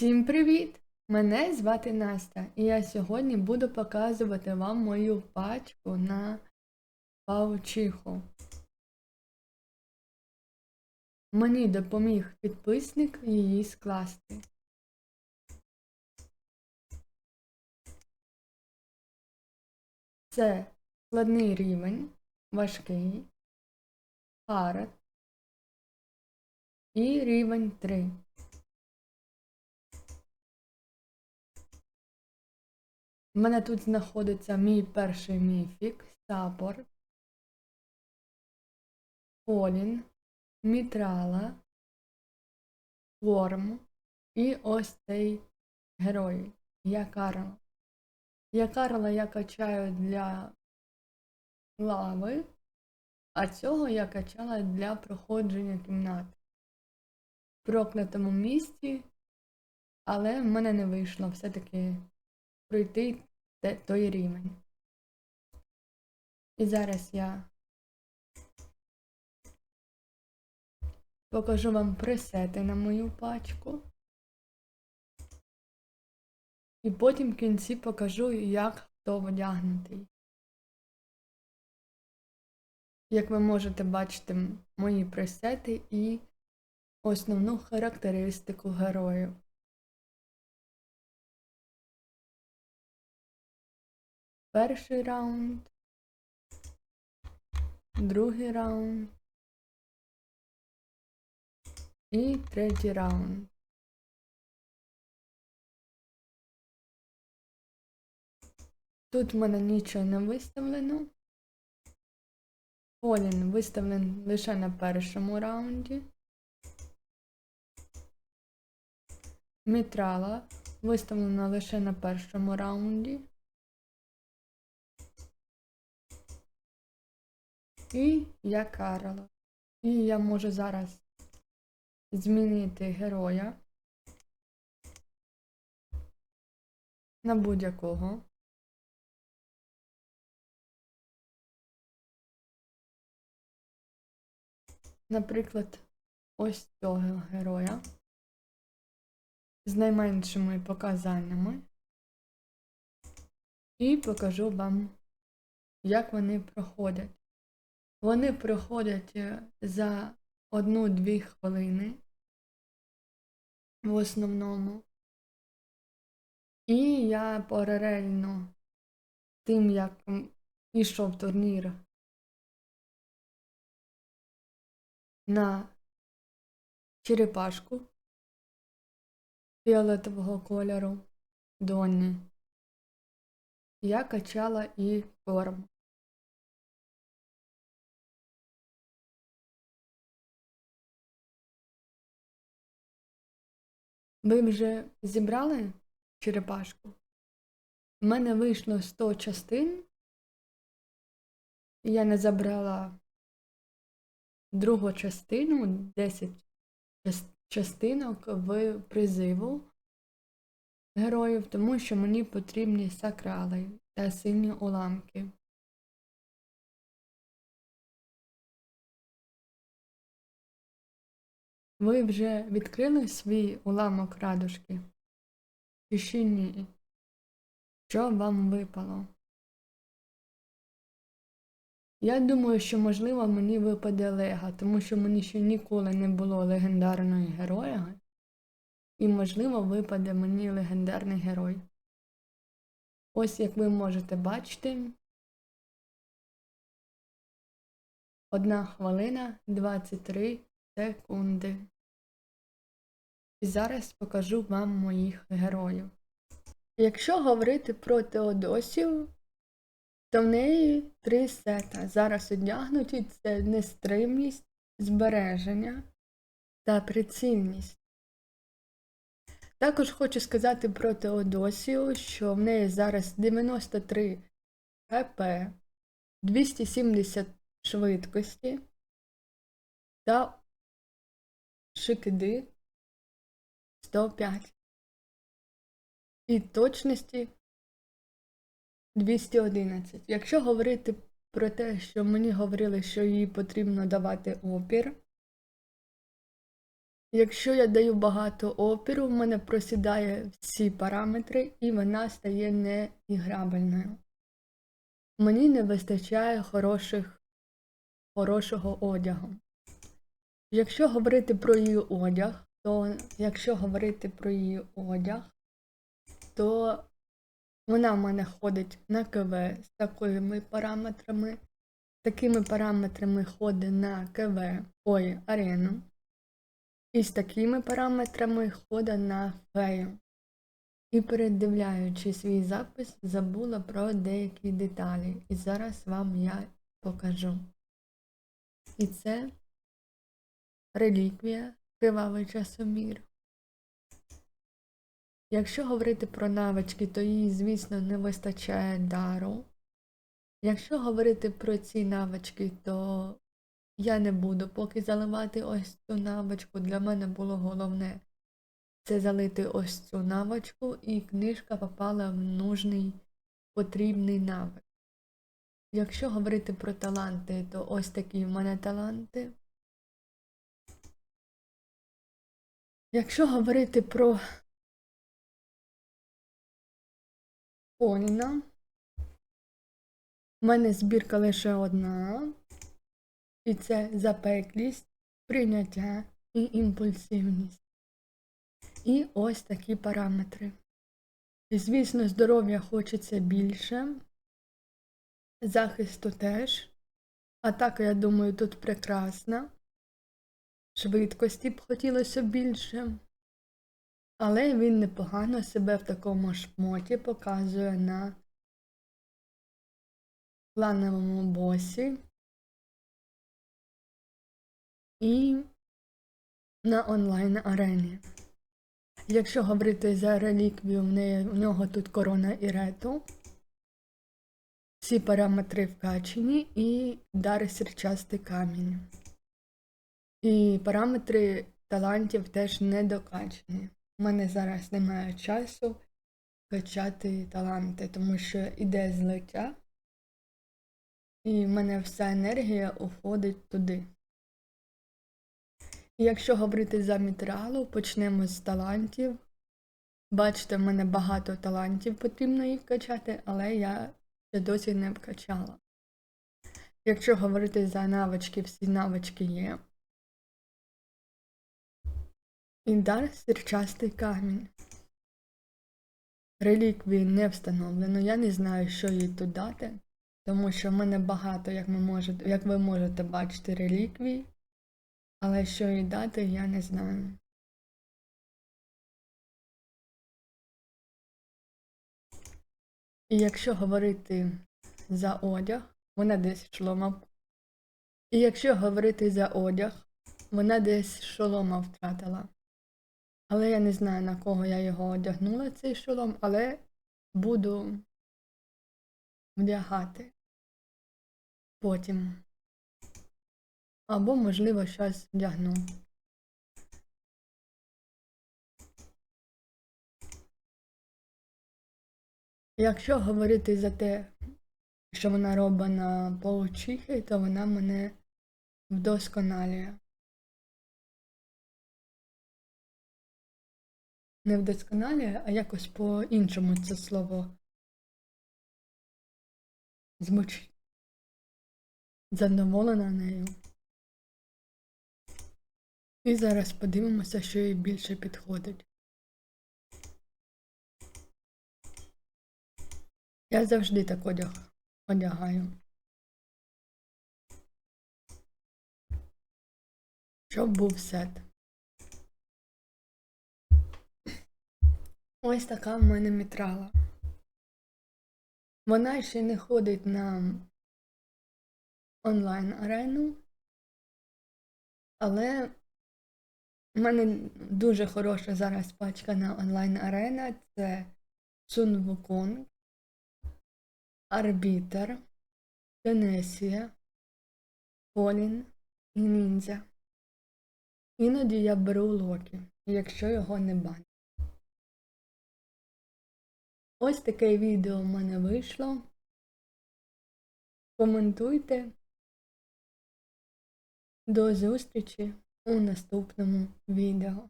Всім привіт! Мене звати Настя, і я сьогодні буду показувати вам мою пачку на паучиху. Мені допоміг підписник її скласти. Це складний рівень, важкий, хард і рівень 3. У мене тут знаходиться мій перший міфік, Сапор, Полін, Мітрала, Ворм і ось цей герой Якарла. Якарла я качаю для лави, а цього я качала для проходження кімнат. В проклятому місці, але в мене не вийшло все-таки пройти той рівень. І зараз я покажу вам пресети на мою пачку. І потім в кінці покажу, як хто одягнутий. Як ви можете бачити, мої пресети і основну характеристику героїв. Перший раунд, другий раунд і третій раунд. Тут в мене нічого не виставлено. Полін виставлений лише на першому раунді. Мітрала виставлена лише на першому раунді. І я Карла. І я можу зараз змінити героя на будь-якого. Наприклад, ось цього героя з найменшими показаннями. І покажу вам, як вони проходять. Вони проходять е, за одну-дві хвилини в основному. І я паралельно тим, як м, ішов турнір на черепашку фіолетового кольору Донні, я качала і корм. Ви вже зібрали черепашку? У мене вийшло 100 частин. Я не забрала другу частину, 10 частинок в призиву героїв, тому що мені потрібні сакрали та сині уламки. Ви вже відкрили свій уламок радужки? Чи ще ні? Що вам випало? Я думаю, що можливо мені випаде Лего, тому що мені ще ніколи не було легендарної героя. І, можливо, випаде мені легендарний герой. Ось як ви можете бачити. Одна хвилина 23 секунди. І зараз покажу вам моїх героїв. Якщо говорити про Теодосію, то в неї три сета. Зараз одягнуті це нестримність, збереження та прицільність. Також хочу сказати про Теодосію, що в неї зараз 93 ХП, 270 швидкості та шикиди 105 і точності 211. Якщо говорити про те, що мені говорили, що їй потрібно давати опір, Якщо я даю багато опіру, в мене просідає всі параметри і вона стає неіграбельною. Мені не вистачає хороших, хорошого одягу. Якщо говорити про її одяг, то якщо говорити про її одяг, то вона в мене ходить на КВ з такими параметрами. Такими параметрами ходить на КВ ой, арену. І з такими параметрами ходить на фею. І передивляючи свій запис, забула про деякі деталі. І зараз вам я покажу. І це реліквія кривавий часомір. Якщо говорити про навички, то їй, звісно, не вистачає дару. Якщо говорити про ці навички, то я не буду поки заливати ось цю навичку. Для мене було головне це залити ось цю навичку, і книжка попала в нужний потрібний навик. Якщо говорити про таланти, то ось такі в мене таланти. Якщо говорити про Поліна, в мене збірка лише одна, і це запеклість, прийняття і імпульсивність. І ось такі параметри. І, звісно, здоров'я хочеться більше, захисту теж. Атака, я думаю, тут прекрасна. Швидкості б хотілося більше. Але він непогано себе в такому шмоті показує на плановому босі і на онлайн арені. Якщо говорити за реліквію, в, неї, в нього тут корона і рету. Всі параметри вкачені і дар сірчастий камінь. І параметри талантів теж не докачені. У мене зараз немає часу качати таланти, тому що іде злиття, і в мене вся енергія уходить туди. І якщо говорити за мітралу, почнемо з талантів. Бачите, в мене багато талантів потрібно їх качати, але я ще досі не вкачала. Якщо говорити за навички, всі навички є. І дар сірчастий камінь. Реліквії не встановлено. Я не знаю, що їй тут дати, тому що в мене багато, як, ми можете, як ви можете бачити, реліквій. Але що їй дати, я не знаю. І якщо говорити за одяг, вона десь шолома. І якщо говорити за одяг, вона десь шолома втратила. Але я не знаю, на кого я його одягнула, цей шолом, але буду вдягати потім. Або, можливо, щось вдягну. Якщо говорити за те, що вона робить на паучихи, то вона мене вдосконалює. Не вдосконалює, а якось по-іншому це слово звучить. Задоволена нею. І зараз подивимося, що їй більше підходить. Я завжди так одяг одягаю. Щоб був сет. Ось така в мене мітрала. Вона ще не ходить на онлайн арену, але у мене дуже хороша зараз пачка на онлайн арена. Це Wukong, Арбітер, Тенесія, Полін і Ніндзя. Іноді я беру Локі, якщо його не банять. Ось таке відео в мене вийшло. Коментуйте. До зустрічі! у наступному відео.